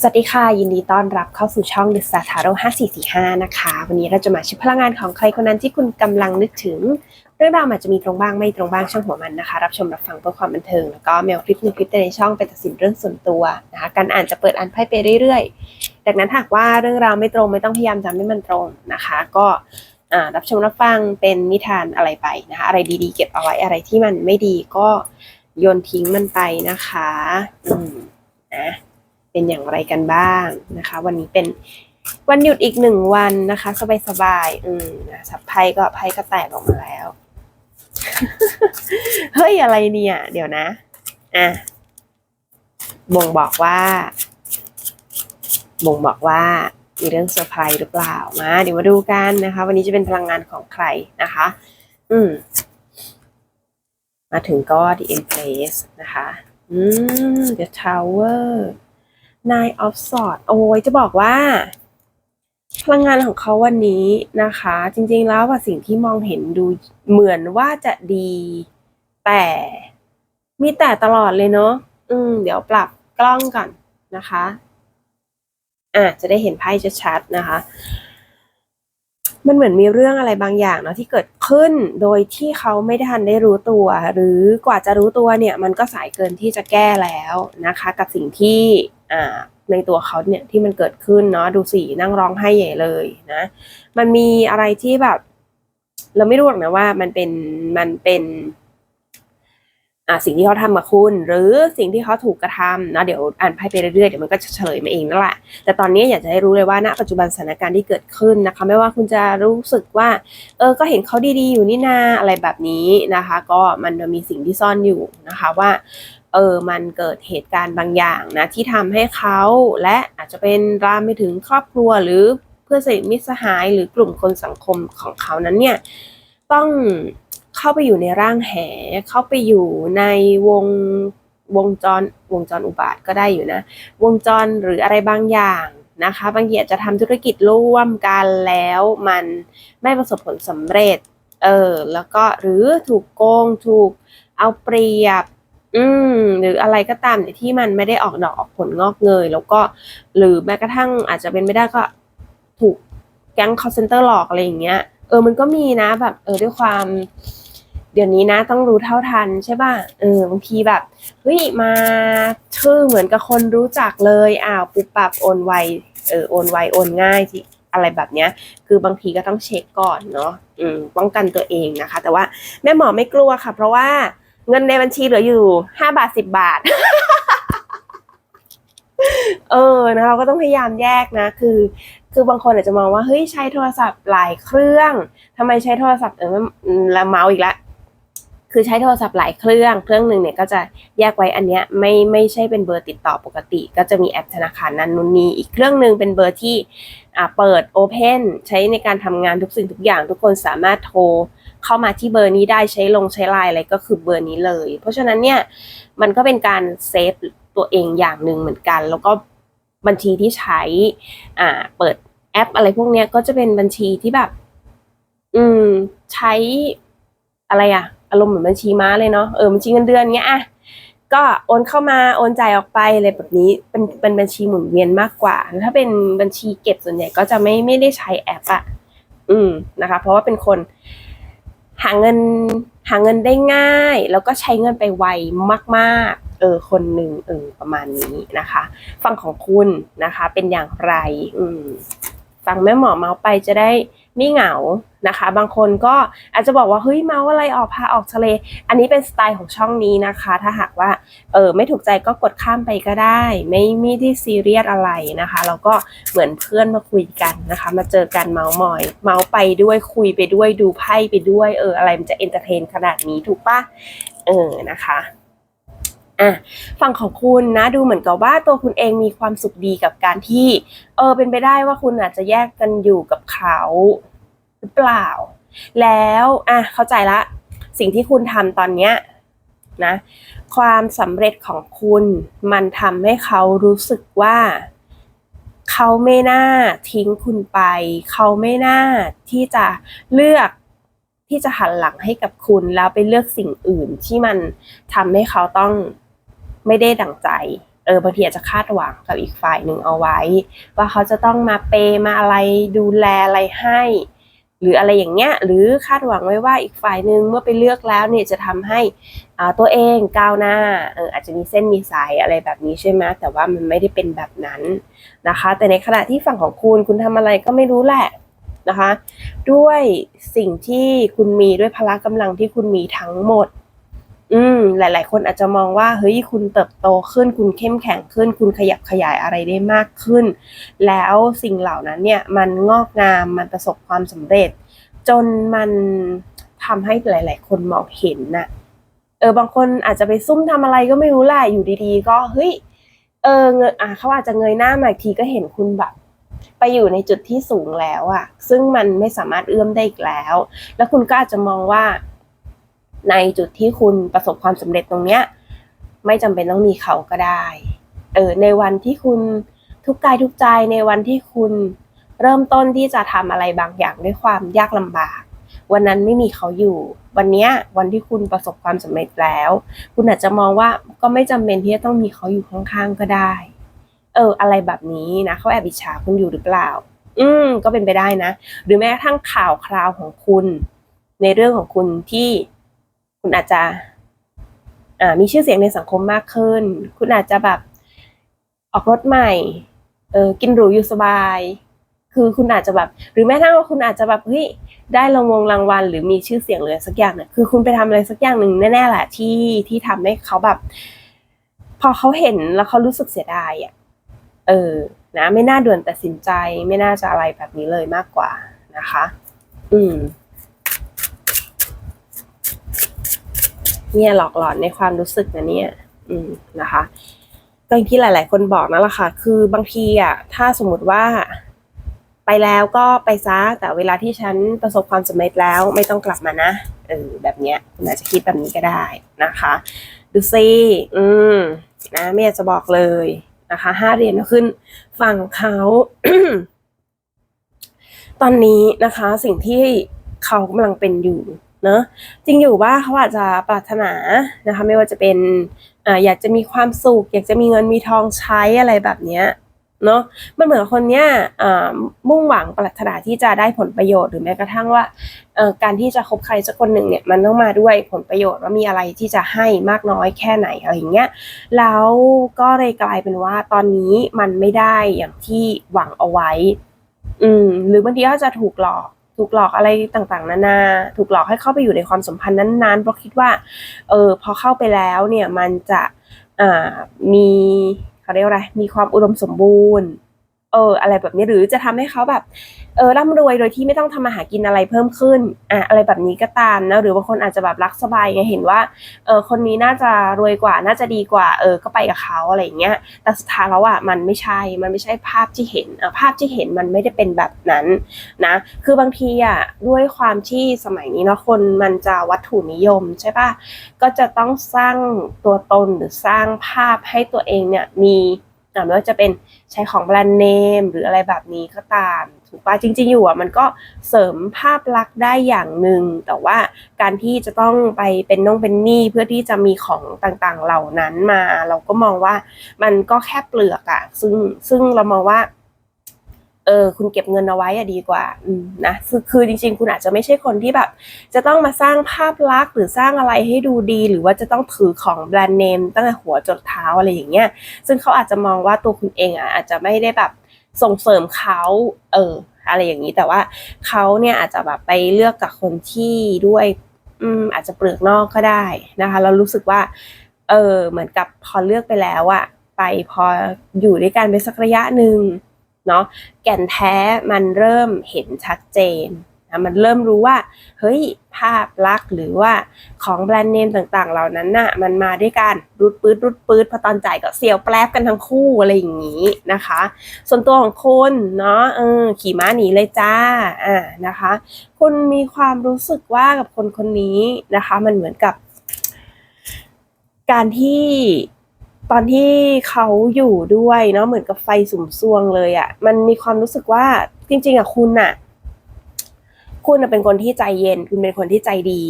สวัสดีค่ะ ยินดีต้อนรับเข้าสู่ช่อง The Star Tarot 5445 นะคะ วันนี้เราจะมาชิพลังงานของใครคนนั้นที่คุณกำลังนึกถึง เรื่องราวอาจจะมีตรงบ้างไม่ตรงบ้างช่างหัวมันนะคะ รับชมรับฟังเพื่อความบันเทิง แล้วก็แมวคลิปหนึ่งคลิปในช่องเป็นตัดสินเรื่องส่วนตัวนะคะการอ่านจะเปิดอ่านไพ่ไปเรื่อยๆดังนั้นหากว่าเรื่องราวไม่ตรงไม่ต้องพยายามทำให้มันตรงนะคะ ก็รับชมรับฟังเป็นนิทานอะไรไปนะคะ อะไรดีๆ เก็บเอาไว้อะไรที่มันไม่ดีก็โยนทิ้งมันไปนะคะอืมนะ เป็นอย่างไรกันบ้างนะคะ วันนี้เป็นวันหยุดอีกหนึ่งวันนะคะ สบายๆอืมนะสับไพ่ก็ไพ่ก็แตกออกมาแล้ว เฮ้ย อะไรเนี่ย เดี๋ยวนะ อะ บ่งบอกว่า บ่งบอกว่า มีเรื่องเซอร์ไพรส์หรือเปล่ามาเดี๋ยวมาดูกันนะคะ วันนี้จะเป็นพลังงานของใครนะคะ อืม มาถึงก็ The Empress นะคะ อืม The Tower Nine of Swords โอ้ยจะบอกว่า พลังงานของเขาวันนี้นะคะ จริงๆแล้วว่าสิ่งที่มองเห็นดูเหมือนว่าจะดี แต่มีแต่ตลอดเลยเนาะอืม เดี๋ยวปรับกล้องก่อนนะคะอะจะได้เห็นไพ่ชัดๆนะคะ มันเหมือนมีเรื่องอะไรบางอย่างเนาะที่เกิดขึ้นโดยที่เขาไม่ได้ทันได้รู้ตัว หรือกว่าจะรู้ตัวเนี่ย มันก็สายเกินที่จะแก้แล้วนะคะ กับสิ่งที่ ในตัวเขาเนี่ยที่มันเกิดขึ้นเนาะดูสินั่งร้องไห้ใหญ่เลยนะมันมีอะไรที่แบบ เราไม่รู้หรอกนะว่ามันเป็นมันเป็นอ่าสิ่งที่เขาทำกับคุณ หรือสิ่งที่เขาถูกกระทำนะเดี๋ยวอ่านไพ่ไปเรื่อยๆเดี๋ยวมันก็จะเฉลยมาเองนั่นแหละแต่ตอนนี้อยากจะให้รู้เลยว่าณปัจจุบันสถานการณ์ที่เกิดขึ้นนะคะ ไม่ว่าคุณจะรู้สึกว่า เออก็เห็นเขาดีๆอยู่นี่นาอะไรแบบนี้นะคะ ก็มันมีสิ่งที่ซ่อนอยู่นะคะว่า เออมันเกิดเหตุการณ์บางอย่างนะที่ทำให้เขาและอาจจะเป็นรามไปถึงครอบครัวหรือเพื่อนสนิทมิตรสหายหรือกลุ่มคนสังคมของเขานั้นเนี่ยต้องเข้าไปอยู่ในร่างแห เข้าไปอยู่ในวงวงจรวงจรอุบาทก็ได้อยู่นะ วงจรหรืออะไรบางอย่างนะคะ บางทีอาจจะทำธุรกิจร่วมกันแล้วมันไม่ประสบผลสำเร็จเออแล้วก็หรือถูกโกงถูกเอาเปรียบ อืมหรืออะไรก็ตามเนี่ยที่มันไม่ได้ออกดอกออกผลงอกเงย แล้วก็หรือแม้กระทั่งอาจจะเป็นไม่ได้ก็ถูกแก๊ง call center หลอกอะไรอย่างเงี้ยเออมันก็มีนะแบบเออด้วยความเดี๋ยวนี้นะต้องรู้เท่าทันใช่ป่ะเออบางทีแบบเฮ้ยมาชื่อเหมือนกับคนรู้จักเลยอ้าวปุ๊บปับโอนไวเออโอนไวโอนง่ายที่อะไรแบบเนี้ย คือบางทีก็ต้องเช็คก่อนเนาะอืมป้องกันตัวเองนะคะ แต่ว่าแม่หมอไม่กลัวค่ะ เพราะว่า เงินในบัญชีเหลืออยู่ห้าบาทสิบบาท เออนะเราก็ต้องพยายามแยกนะ คือ คือบางคนอาจจะมองว่าเฮ้ยใช้โทรศัพท์หลายเครื่องทำไมใช้โทรศัพท์เออแล้วเมาส์อีกละคือใช้โทรศัพท์หลายเครื่อง เครื่องหนึ่งเนี่ยก็จะแยกไว้อันเนี้ยไม่ไม่ใช่เป็นเบอร์ติดต่อปกติ ก็จะมีแอปธนาคารนั้นนู่นนี่อีกเครื่องหนึ่งเป็นเบอร์ที่อ่าเปิดโอเพนใช้ในการทำงานทุกสิ่งทุกอย่าง ทุกคนสามารถโทร เข้ามาที่เบอร์นี้ได้ใช้ลงใช้ไลน์อะไรก็คือเบอร์นี้เลย เพราะฉะนั้นเนี่ยมันก็เป็นการเซฟตัวเองอย่างหนึ่งเหมือนกัน แล้วก็บัญชีที่ใช้อ่าเปิดแอปอะไรพวกเนี้ยก็จะเป็นบัญชีที่แบบ อืมใช้อะไรอะอารมณ์เหมือนบัญชีม้าเลยเนาะเออบัญชีเงินเดือนเงี้ยอะก็โอนเข้ามาโอนจ่ายออกไปอะไรแบบนี้เป็นเป็นบัญชีหมุนเวียนมากกว่า ถ้าเป็นบัญชีเก็บส่วนใหญ่ก็จะไม่ไม่ได้ใช้แอปอะอืมนะคะ เพราะว่าเป็นคน หาเงินหาเงินได้ง่าย แล้วก็ใช้เงินไปไวมากๆ เออคนหนึ่งเออประมาณนี้นะคะฝั่งของคุณนะคะเป็นอย่างไร อืมฟังแม่หมอเมาส์ไปจะได้ ไม่เหงานะคะ บางคนก็อาจจะบอกว่าเฮ้ยเมาอะไรออกพาออกทะเล อันนี้เป็นสไตล์ของช่องนี้นะคะ ถ้าหากว่าเออไม่ถูกใจก็กดข้ามไปก็ได้ ไม่ไม่ได้ซีเรียสอะไรนะคะแล้วก็เหมือนเพื่อนมาคุยกันนะคะ มาเจอกันเมาส์มอย เมาส์ไปด้วยคุยไปด้วยดูไพ่ไปด้วยเอออะไรมันจะเอนเตอร์เทนขนาดนี้ถูกปะเออนะคะ อะฝั่งของคุณนะดูเหมือนกับว่าตัวคุณเองมีความสุขดีกับการที่เออเป็นไปได้ว่าคุณอาจจะแยกกันอยู่กับเขาหรือเปล่า แล้วอะเข้าใจละ สิ่งที่คุณทำตอนเนี้ยนะความสำเร็จของคุณมันทำให้เขารู้สึกว่าเขาไม่น่าทิ้งคุณไป เขาไม่น่าที่จะเลือกที่จะหันหลังให้กับคุณแล้วไปเลือกสิ่งอื่นที่มันทำให้เขาต้อง ไม่ได้ดั่งใจเออบางทีอาจจะคาดหวังกับอีกฝ่ายหนึ่งเอาไว้ ว่าเขาจะต้องมาเปย์มาอะไรดูแลอะไรให้ หรืออะไรอย่างเงี้ยหรือคาดหวังไว้ว่าอีกฝ่ายหนึ่งเมื่อไปเลือกแล้วเนี่ยจะทำให้อ่าตัวเองก้าวหน้าเอออาจจะมีเส้นมีสายอะไรแบบนี้ใช่ไหมแต่ว่ามันไม่ได้เป็นแบบนั้นนะคะ แต่ในขณะที่ฝั่งของคุณคุณทำอะไรก็ไม่รู้แหละนะคะ ด้วยสิ่งที่คุณมีด้วยพละกำลังที่คุณมีทั้งหมด อืมหลาย ๆ คนอาจจะมองว่าเฮ้ยคุณเติบโตขึ้น คุณเข้มแข็งขึ้น คุณขยับขยายอะไรได้มากขึ้น แล้วสิ่งเหล่านั้นเนี่ยมันงอกงามมันประสบความสำเร็จ จนมันทำให้หลาย ๆ คนมองเห็นน่ะเออบางคนอาจจะไปซุ่มทำอะไรก็ไม่รู้แหละอยู่ดี ๆ ก็เฮ้ยเออเงยอะเขาอาจจะเงยหน้ามาอีกทีก็เห็นคุณแบบไปอยู่ในจุดที่สูงแล้วอะซึ่งมันไม่สามารถเอื้อมได้อีกแล้ว แล้วคุณก็อาจจะมองว่า ในจุดที่คุณประสบความสำเร็จตรงเนี้ยไม่จำเป็นต้องมีเขาก็ได้เออในวันที่คุณทุกกายทุกใจในวันที่คุณเริ่มต้นที่จะทำอะไรบางอย่างด้วยความยากลำบาก วันนั้นไม่มีเขาอยู่ วันนี้วันที่คุณประสบความสำเร็จแล้ว คุณอาจจะมองว่าก็ไม่จำเป็นที่จะต้องมีเขาอยู่ข้างๆก็ได้ เออ อะไรแบบนี้นะเขาแอบอิจฉาคุณอยู่หรือเปล่า อืม ก็เป็นไปได้นะ หรือแม้กระทั่งข่าวคราวของคุณ ในเรื่องของคุณที่ คุณอาจจะมีชื่อเสียงในสังคมมากขึ้น คุณอาจจะแบบออกรถใหม่เออกินหรูอยู่สบาย คือคุณอาจจะแบบ หรือแม้กระทั่งว่าคุณอาจจะแบบเฮ้ยได้รางวงรางวัลหรือมีชื่อเสียงเลยสักอย่างเนี่ยคือคุณไปทำอะไรสักอย่างหนึ่งแน่ๆแหละที่ที่ทำให้เขาแบบ พอเขาเห็นแล้วเขารู้สึกเสียดายอะเออ นะ ไม่น่าด่วนตัดสินใจ ไม่น่าจะอะไรแบบนี้เลยมากกว่านะคะ อืม เนี่ยหลอกหลอนในความรู้สึกนะเนี่ย อืมนะคะก็อย่างที่หลาย ๆ คนบอกนั่นแหละค่ะ คือบางทีอะถ้าสมมติว่า ไปแล้วก็ไปซะแต่เวลาที่ฉันประสบความสำเร็จแล้วไม่ต้องกลับมานะเออแบบเนี้ยคุณอาจจะคิดแบบนี้ก็ได้นะคะ ดูซิอืมนะไม่อยากจะบอกเลยนะคะห้าเรียญขึ้นฝั่งเขาตอนนี้นะคะสิ่งที่เขากำลังเป็นอยู่ เนอะจริงอยู่ว่าเขาอาจจะปรารถนานะคะ ไม่ว่าจะเป็นออยากจะมีความสุข อยากจะมีเงินมีทองใช้อะไรแบบเนี้ยเนาะมันเหมือนคนเนี้ยมุ่งหวังปรารถนาที่จะได้ผลประโยชน์หรือแม้กระทั่งว่าการที่จะคบใครสักคนหนึ่งเนี่ยมันต้องมาด้วยผลประโยชน์ว่ามีอะไรที่จะให้มากน้อยแค่ไหนอะไรอย่างเงี้ยแล้วก็เลยกลายเป็นว่าตอนนี้มันไม่ได้อย่างที่หวังเอาไว้ อืมหรือบางทีก็จะถูกหลอก ถูกหลอกอะไรต่างๆ นานา ถูกหลอกให้เข้าไปอยู่ในความสัมพันธ์นั้นๆ เพราะคิดว่า เออพอเข้าไปแล้วเนี่ยมันจะอ่ามีเขาเรียกว่าอะไร มีความอุดมสมบูรณ์ อออะไรแบบนี้หรือจะทำให้เขาแบบเออร่ำรวยโดยที่ไม่ต้องทำมาหากินอะไรเพิ่มขึ้นอะอะไรแบบนี้ก็ตามนะหรือบางคนอาจจะแบบรักสบายไงเห็นว่าเออคนนี้น่าจะรวยกว่าน่าจะดีกว่า เออก็ไปกับเขาอะไรอย่างเงี้ยแต่สุดท้ายแล้วอะมันไม่ใช่มันไม่ใช่ภาพที่เห็นภาพที่เห็นมันไม่ได้เป็นแบบนั้นนะคือบางทีอะด้วยความที่สมัยนี้เนาะคนมันจะวัตถุนิยมใช่ปะก็จะต้องสร้างตัวตนหรือสร้างภาพให้ตัวเองเนี่ยมี ไม่ว่าจะเป็นใช้ของแบรนด์เนมหรืออะไรแบบนี้ก็ตาม ถูกปะจริง ๆ อยู่อะมันก็เสริมภาพลักษณ์ได้อย่างหนึ่ง แต่ว่าการที่จะต้องไปเป็นน้องเป็นหนี้เพื่อที่จะมีของต่างๆเหล่านั้นมา เราก็มองว่ามันก็แค่เปลือกอะซึ่งซึ่งเรามองว่า เออคุณเก็บเงินเอาไว้อะดีกว่านะคือคือจริง ๆ คุณอาจจะไม่ใช่คนที่แบบ จะต้องมาสร้างภาพลักษณ์หรือสร้างอะไรให้ดูดี หรือว่าจะต้องถือของแบรนด์เนมตั้งแต่หัวจนเท้าอะไรอย่างเงี้ยซึ่งเขาอาจจะมองว่าตัวคุณเองอะอาจจะไม่ได้แบบส่งเสริมเขาเอออะไรอย่างนี้แต่ว่าเขาเนี่ยอาจจะแบบไปเลือกกับคนที่ด้วยอืมอาจจะเปลือกนอกก็ได้นะคะเรารู้สึกว่า เออเหมือนกับพอเลือกไปแล้วอะไปพออยู่ด้วยกันไปสักระยะหนึ่ง เนาะแก่นแท้มันเริ่มเห็นชัดเจนนะมันเริ่มรู้ว่าเฮ้ยภาพลักษณ์หรือว่าของแบรนด์เนมต่างๆ เหล่านั้นน่ะมันมาด้วยกันรุดปื๊ดรุดปื๊ดพอตอนจ่ายก็เสียวแปลบกันทั้งคู่อะไรอย่างนี้นะคะ ส่วนตัวของคุณเนาะเออขี่ม้าหนีเลยจ้าอ่านะคะ คุณมีความรู้สึกว่ากับคนคนนี้นะคะ มันเหมือนกับ การที่ ตอนที่เขาอยู่ด้วยเนาะเหมือนกับไฟสุมซวงเลยอะ่ะ มันมีความรู้สึกว่าจริง ๆอะคุณอะคุณเป็นคนที่ใจเย็น คุณเป็นคนที่ใจดี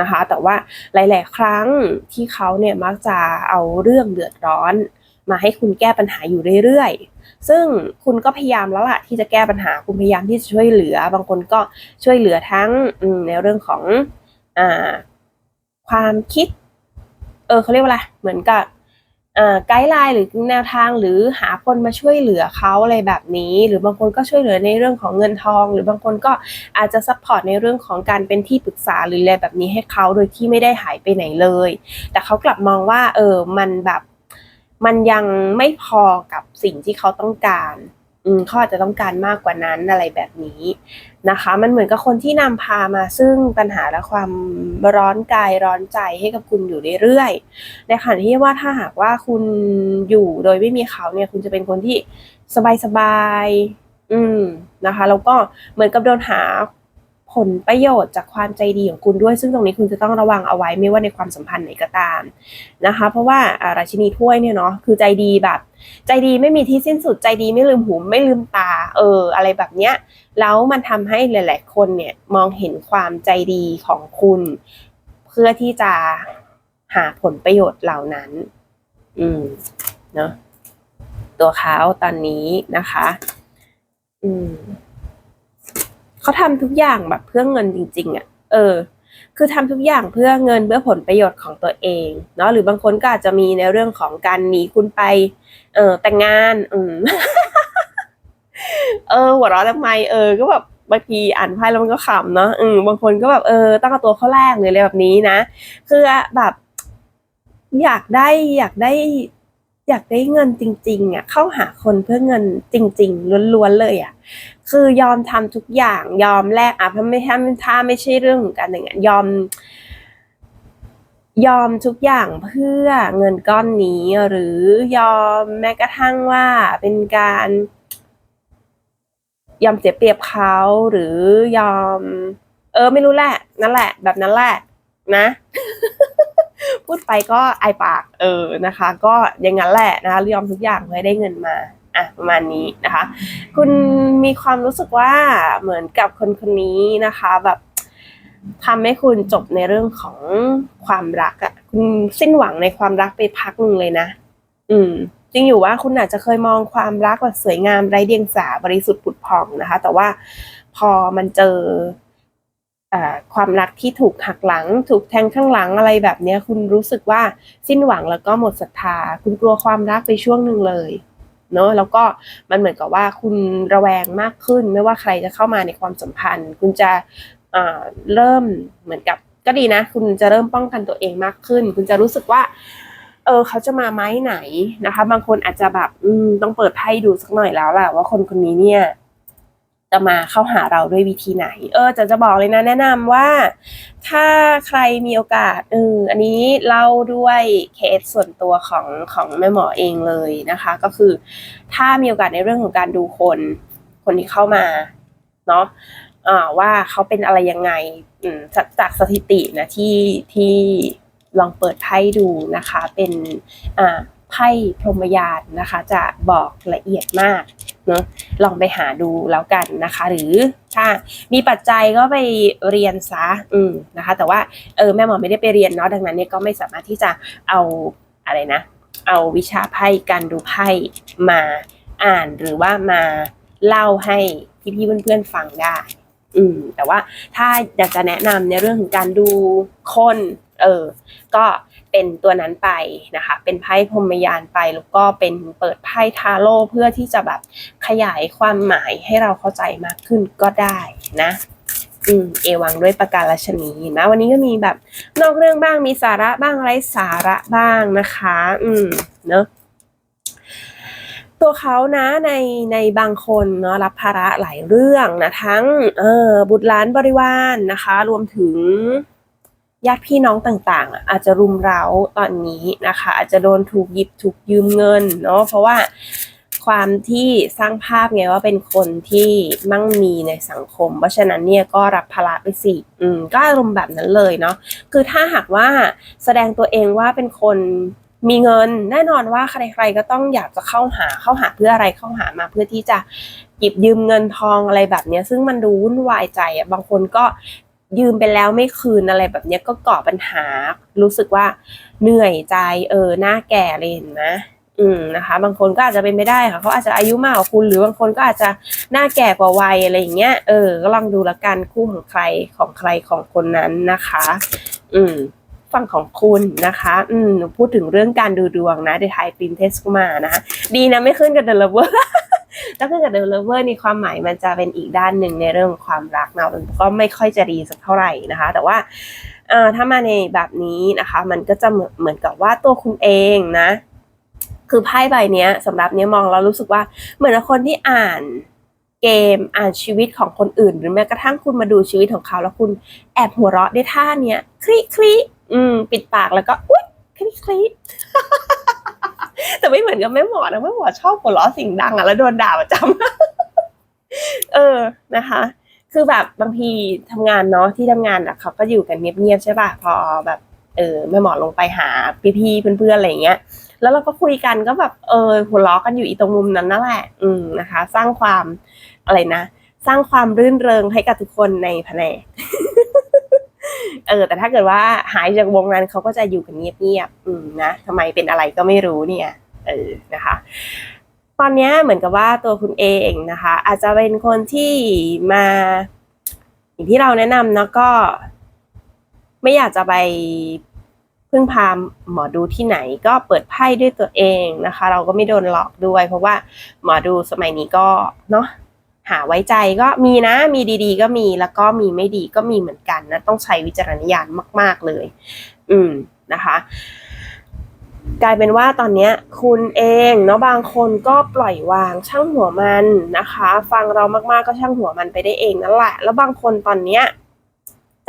นะคะ แต่ว่าหลาย ๆ ครั้งที่เขาเนี่ยมักจะเอาเรื่องเดือดร้อน มาให้คุณแก้ปัญหาอยู่เรื่อยๆ ซึ่งคุณก็พยายามแล้วล่ะที่จะแก้ปัญหาคุณพยายามที่จะช่วยเหลือ บางคนก็ช่วยเหลือทั้งในเรื่องของอความคิด เออเขาเรียกว่าอะไรเหมือนกับ ไกด์ไลน์หรือแนวทางหรือหาคนมาช่วยเหลือเขาอะไรแบบนี้ หรือบางคนก็ช่วยเหลือในเรื่องของเงินทอง หรือบางคนก็อาจจะซัพพอร์ตในเรื่องของการเป็นที่ปรึกษาหรืออะไรแบบนี้ให้เขาโดยที่ไม่ได้หายไปไหนเลย แต่เขากลับมองว่าเออมันแบบมันยังไม่พอกับสิ่งที่เขาต้องการ เขาอาจจะต้องการมากกว่านั้นอะไรแบบนี้นะคะ มันเหมือนกับคนที่นำพามาซึ่งปัญหาและความร้อนกายร้อนใจให้กับคุณอยู่เรื่อยๆในขณะที่ว่าถ้าหากว่าคุณอยู่โดยไม่มีเขาเนี่ย คุณจะเป็นคนที่สบายๆอืมนะคะ แล้วก็เหมือนกับโดนหา ผลประโยชน์จากความใจดีของคุณด้วย ซึ่งตรงนี้คุณจะต้องระวังเอาไว้ไม่ว่าในความสัมพันธ์ไหนก็ตามนะคะ เพราะว่าราชินีถ้วยเนี่ยเนาะคือใจดีแบบ ใจดีไม่มีที่สิ้นสุดใจดีไม่ลืมหูไม่ลืมตา เออ อะไรแบบเนี้ยแล้วมันทำให้หลาย ๆ คนเนี่ยมองเห็นความใจดีของคุณ เพื่อที่จะหาผลประโยชน์เหล่านั้น อืมเนาะตัวเขาตอนนี้นะคะ อืม เขาทำทุกอย่างแบบเพื่อเงินจริง ๆอะ่ะ เออ คือทำทุกอย่างเพื่อเงินเพื่อผลประโยชน์ของตัวเองเนาะหรือบางคนก็อาจจะมีในเรื่องของการหนีคุณไป เออแต่งงานอืมเออหัวเราะทำไมเออ ก็แบบบางทีอ่านไพ่แล้วมันก็ขำเนาะอืมบางคนก็แบบเออตั้งตัวเข้าแรกหรืออะไรแบบนี้นะคือแบบ อยากได้อยากได้ อยากได้เงินจริงๆอะเข้าหาคนเพื่อเงินจริง ๆล้วนๆเลยอะคือยอมทำทุกอย่างยอมแลกอะถ้าไม่ถ้าถ้าไม่ใช่เรื่องของการแต่งงานยอม ยอมทุกอย่างเพื่อเงินก้อนนี้ หรือยอมแม้กระทั่งว่าเป็นการ ยอมเสียเปรียบเขาหรือยอม เออไม่รู้แหละ นั่นแหละ แบบนั้นแหละ นะ พูดไปก็ไอปากเออนะคะ ก็อย่างนั้นแหละนะคะยอมทุกอย่างเพื่อได้เงินมาอะประมาณนี้นะคะ คุณมีความรู้สึกว่าเหมือนกับคนคนนี้นะคะแบบทำให้คุณจบในเรื่องของความรักอะคุณสิ้นหวังในความรักไปพักหนึ่งเลยนะ อืม จริงอยู่ว่าคุณอาจจะเคยมองความรักแบบสวยงามไร้เดียงสาบริสุทธิ์ผุดผ่องนะคะ แต่ว่าพอมันเจอ ความรักที่ถูกหักหลัง ถูกแทงข้างหลังอะไรแบบนี้คุณรู้สึกว่าสิ้นหวังแล้วก็หมดศรัทธา คุณกลัวความรักไปช่วงหนึ่งเลยเนอะแล้วก็มันเหมือนกับว่าคุณระแวงมากขึ้น ไม่ว่าใครจะเข้ามาในความสัมพันธ์ คุณจะเริ่มเหมือนกับก็ดีนะ คุณจะเริ่มป้องกันตัวเองมากขึ้น คุณจะรู้สึกว่า เออเขาจะมาไม้ไหนนะคะ บางคนอาจจะแบบต้องเปิดไพ่ดูสักหน่อยแล้วแหละว่าคนคนนี้เนี่ย จะมาเข้าหาเราด้วยวิธีไหน เออจะจะบอกเลยนะแนะนำว่า ถ้าใครมีโอกาสเอออันนี้เล่าด้วยเคสส่วนตัวของของแม่หมอเองเลยนะคะ ก็คือ ถ้ามีโอกาสในเรื่องของการดูคน คนที่เข้ามาเนาะอ่าว่าเขาเป็นอะไรยังไงอืมจากจากสถิตินะที่ที่ลองเปิดไพ่ดูนะคะ เป็นอ่าไพ่พรหมยานนะคะ จะบอกละเอียดมาก เนาะลองไปหาดูแล้วกันนะคะ หรือถ้ามีปัจจัยก็ไปเรียนซะอืมนะคะ แต่ว่าเออแม่หมอไม่ได้ไปเรียนเนาะดังนั้นเนี่ยก็ไม่สามารถที่จะเอาอะไรนะ เอาวิชาไพ่การดูไพ่มาอ่านหรือว่ามาเล่าให้พี่ๆเพื่อนๆฟังได้ อืมแต่ว่าถ้าอยากจะแนะนำในเรื่องของการดูคน เออ ก็เป็นตัวนั้นไปนะคะ เป็นไพ่พรมยานไป แล้วก็เป็นเปิดไพ่ทาโร่เพื่อที่จะแบบขยายความหมายให้เราเข้าใจมากขึ้นก็ได้นะอืมเอวังด้วยประการชนีนะ วันนี้ก็มีแบบนอกเรื่องบ้างมีสาระบ้างไร้สาระบ้างนะคะ อืมเนอะตัวเขานะในในบางคนเนาะรับภาระหลายเรื่องนะทั้งเออบุตรหลานบริวารนนะคะ รวมถึง ญาติพี่น้องต่างๆ อาจจะรุมเร้าตอนนี้นะคะ อาจจะโดนถูกหยิบถูกยืมเงินเนาะเพราะว่าความที่สร้างภาพไงว่าเป็นคนที่มั่งมีในสังคม เพราะฉะนั้นเนี่ยก็รับภาระไปสิอืมก็อารมณ์แบบนั้นเลยเนาะคือถ้าหากว่าแสดงตัวเองว่าเป็นคนมีเงินแน่นอนว่าใครๆก็ต้องอยากจะเข้าหาเข้าหาเพื่ออะไรเข้าหามาเพื่อที่จะหยิบยืมเงินทองอะไรแบบนี้ซึ่งมันดูวุ่นวายใจอะบางคนก็ ยืมไปแล้วไม่คืนอะไรแบบเนี้ยก็ก่อปัญหา รู้สึกว่าเหนื่อยใจเออหน้าแก่เลยนไหมอืมนะคะ บางคนก็อาจจะเป็นไม่ได้ค่ะเขาอาจจะอายุมากกว่าคุณ หรือบางคนก็อาจจะหน้าแก่กว่าวัยอะไรอย่างเงี้ยเออก็ลองดูละกันคู่ของใครของใครของคนนั้นนะคะ อืมฝั่งของคุณนะคะ อืมพูดถึงเรื่องการดูดวงนะเดทายปินเทสกุมานะคะดีนะไม่ขึ้นกับเดลเวอร์ ถ้าขึ้นกับเดลเวอร์นี่ความหมายมันจะเป็นอีกด้านหนึ่งในเรื่องความรักเนาะก็ไม่ค่อยจะดีสักเท่าไหร่นะคะ แต่ว่าถ้ามาในแบบนี้นะคะ มันก็จะเหมือนกับว่าตัวคุณเองนะ คือไพ่ใบเนี้ยสำหรับเนี้ยมองแล้วรู้สึกว่าเหมือนคนที่อ่านเกมอ่านชีวิตของคนอื่น หรือแม้กระทั่งคุณมาดูชีวิตของเขา แล้วคุณแอบหัวเราะได้วยท่าเนี้ยคลิคลิอืม ปิดปากแล้วก็อุ๊ยคลิคลิ แต่ไม่เหมือนกับแม่หมอนะแม่หมอชอบหัวเราะสิ่งดังอะแล้วโดนด่าประจำเออนะคะ คือแบบบางทีทำงานเนาะที่ทำงานอะเขาก็อยู่กันเงียบๆใช่ป่ะพอแบบเออแม่หมอลงไปหาพี่ๆเพื่อนๆอะไรอย่างเงี้ย แล้วเราก็คุยกันก็แบบเออหัวเราะกันอยู่อีตรงมุมนั้นนั่นแหละ อืมนะคะ สร้างความอะไรนะ สร้างความรื่นเริงให้กับทุกคนในแผนก เออ แต่ถ้าเกิดว่าหายจากวงนั้นเขาก็จะอยู่กันเงียบๆอืมนะทำไมเป็นอะไรก็ไม่รู้เนี่ย เออนะคะ ตอนนี้เหมือนกับว่าตัวคุณเองนะคะ อาจจะเป็นคนที่มา อย่างที่เราแนะนำเนาะก็ ไม่อยากจะไปพึ่งพาหมอดูที่ไหนก็เปิดไพ่ด้วยตัวเองนะคะ เราก็ไม่โดนหลอกด้วย เพราะว่าหมอดูสมัยนี้ก็เนาะ หาไว้ใจก็มีนะ มีดีๆ ก็มีแล้วก็มีไม่ดีก็มีเหมือนกันนะต้องใช้วิจารณญาณมาก ๆเลย อืมนะคะ กลายเป็นว่าตอนนี้คุณเองเนาะบางคนก็ปล่อยวางช่างหัวมันนะคะ ฟังเรามากๆก็ช่างหัวมันไปได้เองนั่นแหละ แล้วบางคนตอนเนี้ย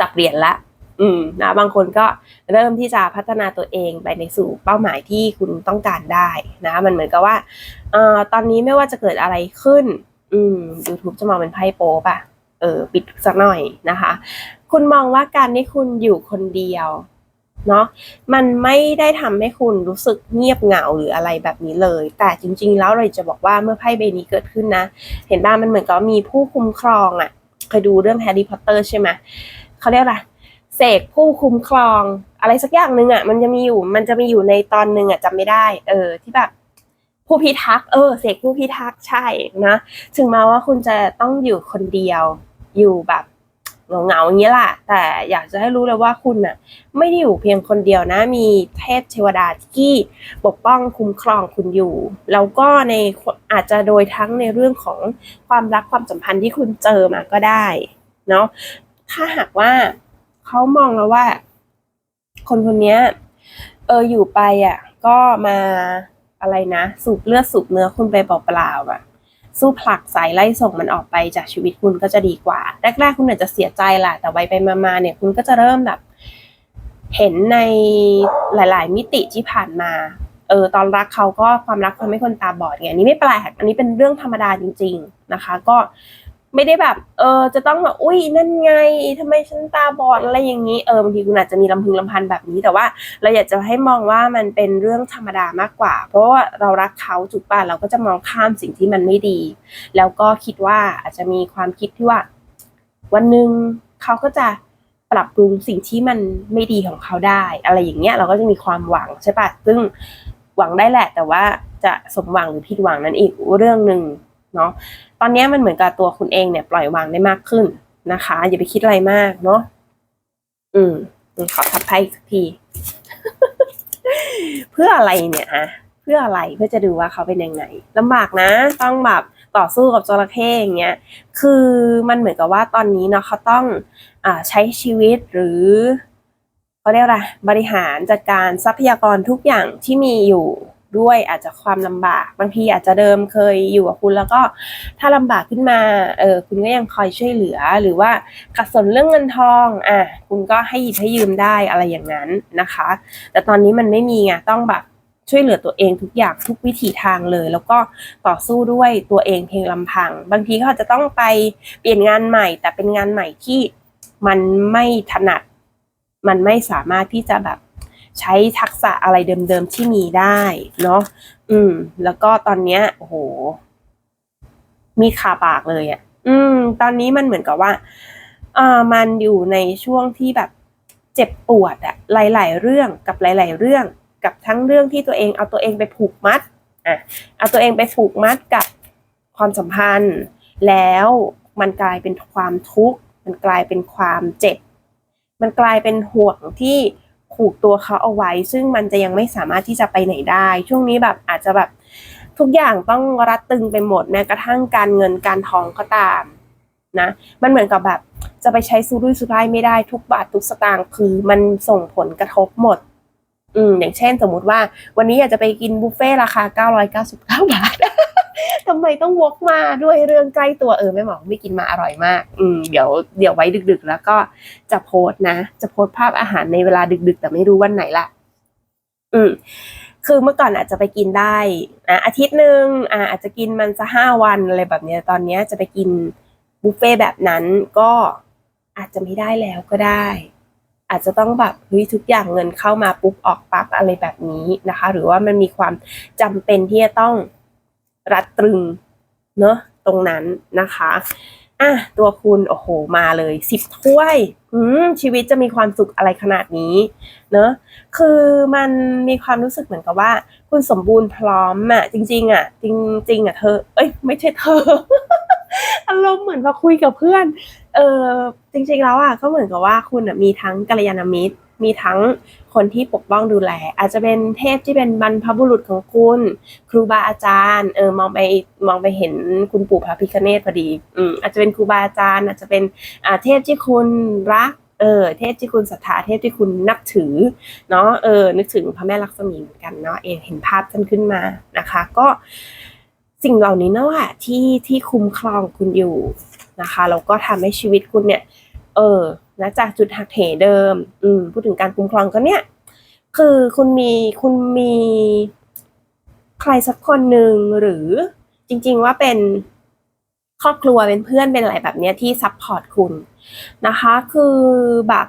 จับเปลี่ยนละอืมนะบางคนก็เริ่มที่จะพัฒนาตัวเองไปในสู่เป้าหมายที่คุณต้องการได้นะ มันเหมือนกับว่าเอ่อตอนนี้ไม่ว่าจะเกิดอะไรขึ้น อืม YouTube จะมองเป็นไพ่โป๊ป่ะเออ ปิดสักหน่อยนะคะ คุณมองว่าการที่คุณอยู่คนเดียวเนาะมันไม่ได้ทำให้คุณรู้สึกเงียบเหงาหรืออะไรแบบนี้เลย แต่จริง ๆ แล้วเราจะบอกว่าเมื่อไพ่ใบนี้เกิดขึ้นนะ เห็นบ้างมันเหมือนกับมีผู้คุ้มครองอะ่ะเคยดูเรื่องแฮร์รี่พอตเตอร์ใช่ไหมเขาเรียกอะไรเสกผู้คุ้มครอง อะไรสักอย่างหนึ่งอะ่ะมันจะมีอยู่มันจะมีอยู่ในตอนหนึ่งอะ่ะจำไม่ได้ เออ ที่แบบ ผู้พิทักษ์เออเสกผู้พิทักษ์ใช่นะถึงแม้ว่าคุณจะต้องอยู่คนเดียวอยู่แบบเหงาๆอย่างนี้แหละแต่อยากจะให้รู้เลยว่าคุณน่ะไม่ได้อยู่เพียงคนเดียวนะ มีเทพเทวดาที่ปกป้องคุ้มครองคุณอยู่ แล้วก็ในอาจจะโดยทั้งในเรื่องของความรักความสัมพันธ์ที่คุณเจอมาก็ได้เนาะถ้าหากว่าเขามองแล้วว่า คนคนนี้เอออยู่ไปอะ ก็มา อะไรนะ สูบเลือดสูบเนื้อคุณไปเปล่าๆอะสู้ผลักสายไล่ส่งมันออกไปจากชีวิตคุณก็จะดีกว่า แรกๆคุณอาจจะเสียใจแหละแต่ไปไปมาๆเนี่ยคุณก็จะเริ่มแบบ เห็นในหลาย ๆ มิติที่ผ่านมาเออตอนรักเขาก็ความรักทำให้คนตาบอดไงนี่ไม่แปลกอันนี้เป็นเรื่องธรรมดาจริง ๆนะคะ ก็ ไม่ได้แบบ เออ จะต้องแบบอุ้ยนั่นไงทำไมฉันตาบอดอะไรอย่างนี้เออบางทีคุณอาจจะมีลำพึงลำพันแบบนี้แต่ว่า เราอยากจะให้มองว่ามันเป็นเรื่องธรรมดามากกว่า เพราะว่าเรารักเขาจุกป่ะเราก็จะมองข้ามสิ่งที่มันไม่ดี แล้วก็คิดว่าอาจจะมีความคิดที่ว่า วันหนึ่งเขาก็จะปรับปรุงสิ่งที่มันไม่ดีของเขาได้ อะไรอย่างเงี้ยเราก็จะมีความหวังใช่ปะซึ่งหวังได้แหละ แต่ว่าจะสมหวังหรือผิดหวังนั้นอีกเรื่องหนึ่งเนาะ ตอนนี้มันเหมือนกับตัวคุณเองเนี่ยปล่อยวางได้มากขึ้นนะคะ อย่าไปคิดอะไรมากเนาะอืมขอทับไพ่อีกสักที เพื่ออะไรเนี่ยฮะเพื่ออะไรเพื่อจะดูว่าเขาเป็นยังไงลำบากนะ ต้องแบบต่อสู้กับจระเข้อย่างเงี้ย คือมันเหมือนกับว่าตอนนี้เนาะเขาต้องอ่าใช้ชีวิตหรือเขาเรียกอะไรบริหารจัดการทรัพยากรทุกอย่างที่มีอยู่ ด้วยอาจจะความลำบาก บางทีอาจจะเดิมเคยอยู่กับคุณแล้วก็ถ้าลำบากขึ้นมาเออคุณก็ยังคอยช่วยเหลือหรือว่าขัดสนเรื่องเงินทองอะคุณก็ให้หยิบให้ยืมได้อะไรอย่างนั้นนะคะ แต่ตอนนี้มันไม่มีไงต้องแบบช่วยเหลือตัวเองทุกอย่างทุกวิถีทางเลย แล้วก็ต่อสู้ด้วยตัวเองเพียงลำพัง บางทีเขาจะต้องไปเปลี่ยนงานใหม่ แต่เป็นงานใหม่ที่มันไม่ถนัด มันไม่สามารถที่จะแบบ ใช้ทักษะอะไรเดิมๆที่มีได้เนาะอืม แล้วก็ตอนเนี้ยโอ้โห มีคาปากเลยอะ่ะ อืม ตอนนี้มันเหมือนกับว่าอ่ามันอยู่ในช่วงที่แบบเจ็บปวดอะหลาย ๆ เรื่องกับหลาย ๆ เรื่องกับทั้งเรื่องที่ตัวเองเอาตัวเองไปผูกมัดอะเอาตัวเองไปผูกมัดกับความสัมพันธ์ แล้วมันกลายเป็นความทุกข์ มันกลายเป็นความเจ็บ มันกลายเป็นห่วงที่ ผูกตัวเขาเอาไว้ ซึ่งมันจะยังไม่สามารถที่จะไปไหนได้ ช่วงนี้แบบอาจจะแบบทุกอย่างต้องรัดตึงไปหมดแม้กระทั่งการเงินการทองก็ตามนะมันเหมือนกับแบบจะไปใช้ซูรุ่ยสุร่ายไม่ได้ทุกบาททุกสตางค์คือมันส่งผลกระทบหมด อืมอย่างเช่นสมมุติว่า วันนี้อยากจะไปกินบุฟเฟ่ราคา 999 บาท ทำไมต้องวกมาด้วยเรื่องใกล้ตัวเออแม่หมอไม่กินมาอร่อยมาก อืมเดี๋ยวเดี๋ยวไว้ดึกๆ แล้วก็จะโพสนะ จะโพสภาพอาหารในเวลาดึกๆ แต่ไม่รู้วันไหนละอืมคือเมื่อก่อนอาจจะไปกินได้อะอาทิตย์หนึ่งอะอาจจะกินมันจะห้าวันอะไรแบบเนี้ย ตอนเนี้ยจะไปกินบุฟเฟ่แบบนั้นก็อาจจะไม่ได้แล้วก็ได้ อาจจะต้องแบบเฮ้ยทุกอย่างเงินเข้ามาปุ๊บออกปั๊บอะไรแบบนี้นะคะ หรือว่ามันมีความจำเป็นที่จะต้อง รัดตรึงเนอะตรงนั้นนะคะอะตัวคุณโอ้โหมาเลยสิบถ้วยอืมชีวิตจะมีความสุขอะไรขนาดนี้ เนอะคือมันมีความรู้สึกเหมือนกับว่า คุณสมบูรณ์พร้อมอะจริง ๆอะจริง ๆอะเธอ เอ้ย ไม่ใช่เธออารมณ์เหมือนมาคุยกับเพื่อน เออจริง ๆ แล้วอะก็เหมือนกับว่าคุณมีทั้งกัลยาณมิตร มีทั้งคนที่ปกป้องดูแล อาจจะเป็นเทพที่เป็นบรรพบุรุษของคุณ ครูบาอาจารย์เออมองไปมองไปเห็นคุณปู่พระพิฆเนศพอดีอืมอาจจะเป็นครูบาอาจารย์ อาจจะเป็นอ่าเทพที่คุณรักเออเทพที่คุณศรัทธาเทพที่คุณนับถือเนาะเออนึกถึงพระแม่ลักษมีเหมือนกันเนาะเองเห็นภาพท่านขึ้นมานะคะ ก็สิ่งเหล่านี้เนาะที่ที่คุ้มครองคุณอยู่นะคะแล้วก็ทำให้ชีวิตคุณเนี่ย เออนะจากจุดหักเหเดิม อืมพูดถึงการคุ้มครองก็เนี่ย คือคุณมีคุณมีใครสักคนหนึ่งหรือจริง ๆ ว่าเป็นครอบครัวเป็นเพื่อนเป็นอะไรแบบเนี้ยที่ซัพพอร์ตคุณนะคะ คือแบบ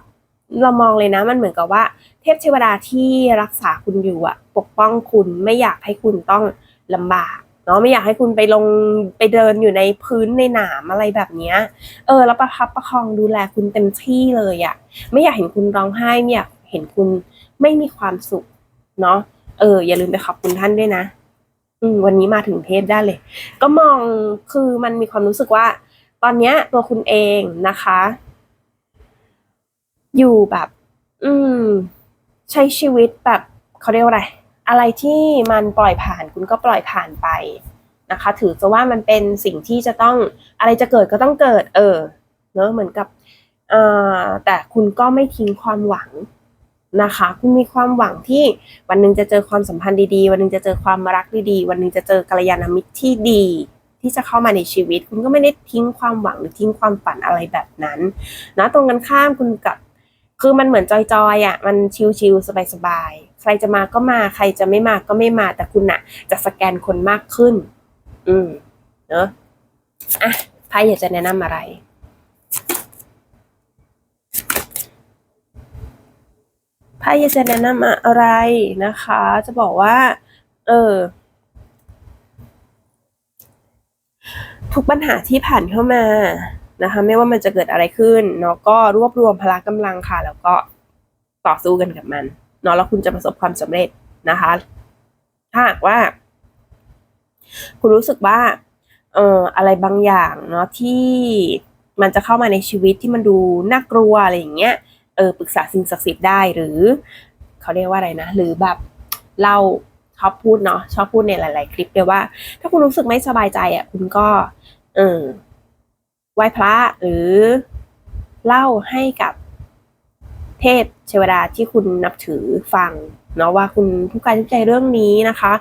เรามองเลยนะ มันเหมือนกับว่า เทพเทวดาที่รักษาคุณอยู่อะปกป้องคุณไม่อยากให้คุณต้องลำบาก เนาะไม่อยากให้คุณไปลงไปเดินอยู่ในพื้นในหนามอะไรแบบเนี้ยเออแล้วประคับประคองดูแลคุณเต็มที่เลยอะ่ะไม่อยากเห็นคุณร้องไห้ไม่อยากเห็นคุณไม่มีความสุขเนาะเออ อย่าลืมไปขอบคุณท่านด้วยนะ อืมวันนี้มาถึงเทพได้เลย ก็มองคือมันมีความรู้สึกว่า ตอนเนี้ย ตัวคุณเองนะคะ อยู่แบบ อืม ใช้ชีวิตแบบเขาเรียกว่าอะไร อะไรที่มันปล่อยผ่านคุณก็ปล่อยผ่านไปนะคะ ถือจะว่ามันเป็นสิ่งที่จะต้องอะไรจะเกิดก็ต้องเกิด เออเนอะเหมือนกับแต่คุณก็ไม่ทิ้งความหวังนะคะ คุณมีความหวังที่วันหนึ่งจะเจอความสัมพันธ์ดีๆ วันหนึ่งจะเจอความรักดีๆ วันหนึ่งจะเจอกัลยาณมิตรที่ดี ที่จะเข้ามาในชีวิต คุณก็ไม่ได้ทิ้งความหวังหรือทิ้งความฝันอะไรแบบนั้นนะตรงกันข้ามคุณกับ คือมันเหมือนจอยๆอะมันชิลๆสบายๆ ใครจะมาก็มา ใครจะไม่มาก็ไม่มา แต่คุณน่ะ จะสแกนคนมากขึ้น อืม เนอะอะไพ่อยากจะแนะนำอะไรไพ่อยากจะแนะนำอะไรนะคะ จะบอกว่า เออทุกปัญหาที่ผ่านเข้ามา นะคะไม่ว่ามันจะเกิดอะไรขึ้นเนาะก็รวบรวมพละกำลังค่ะ แล้วก็ต่อสู้กันกับมันเนาะแล้วคุณจะประสบความสำเร็จนะคะ ถ้าหากว่า คุณรู้สึกว่าเอ่ออะไรบางอย่างเนาะที่มันจะเข้ามาในชีวิตที่มันดูน่ากลัวอะไรอย่างเงี้ยเออปรึกษาสิ่งศักดิ์สิทธิ์ได้หรือ เขาเรียกว่าอะไรนะ หรือแบบเล่าชอบพูดเนาะชอบพูดในหลาย ๆ คลิปเลยว่า ถ้าคุณรู้สึกไม่สบายใจอะ คุณก็ เออ ไหว้พระหรือเล่าให้กับเทพเทวดาที่คุณนับถือฟังเนาะว่าคุณทุกการใจเรื่องนี้นะคะ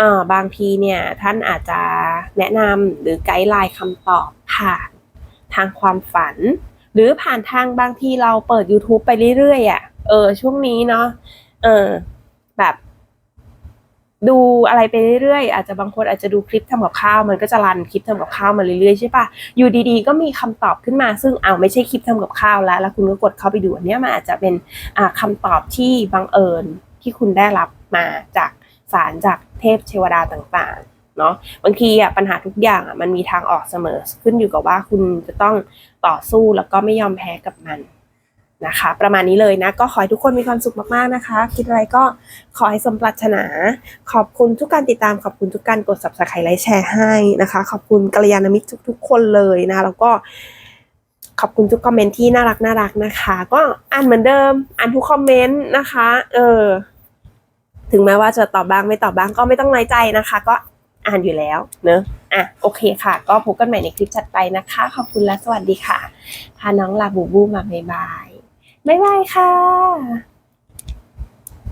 อ่าบางทีเนี่ยท่านอาจจะแนะนำหรือไกด์ไลน์คำตอบผ่านทางความฝัน หรือผ่านทางบางทีเราเปิด YouTube ไปเรื่อยๆอะ่ะเออช่วงนี้เนาะเออแบบ ดูอะไรไปเรื่อยๆ อาจจะบางคนอาจจะดูคลิปทำกับข้าว มันก็จะรันคลิปทำกับข้าวมาเรื่อยๆใช่ปะอยู่ดีๆ ก็มีคำตอบขึ้นมาซึ่งเอาไม่ใช่คลิปทำกับข้าวแล้ว แล้วคุณก็กดเข้าไปดูอันเนี้ยมันอาจจะเป็นอ่าคำตอบที่บังเอิญที่คุณได้รับมาจากสารจากเทพเทวดาต่างๆเนาะบางทีอะปัญหาทุกอย่างอะมันมีทางออกเสมอขึ้นอยู่กับว่าคุณจะต้องต่อสู้แล้วก็ไม่ยอมแพ้กับมัน นะคะ ประมาณนี้เลยนะ ก็ขอให้ทุกคนมีความสุขมากๆนะคะ คิดอะไรก็ขอให้สมปรารถนา ขอบคุณทุกการติดตาม ขอบคุณทุกการกด subscribe ไลค์แชร์ให้นะคะ ขอบคุณกัลยาณมิตรทุก ๆ คนเลยนะคะแล้วก็ขอบคุณทุกคอมเมนต์ที่น่ารักน่ารักนะคะ ก็อ่านเหมือนเดิม อ่านทุกคอมเมนต์นะคะ เออ ถึงแม้ว่าจะตอบบ้างไม่ตอบบ้างก็ไม่ต้องน้อยใจนะคะ ก็อ่านอยู่แล้วเนอะอะโอเคค่ะ ก็พบกันใหม่ในคลิปถัดไปนะคะ ขอบคุณและสวัสดีค่ะ พาน้องลาบูบูมาบ๊ายบาย บ๊ายบายค่ะ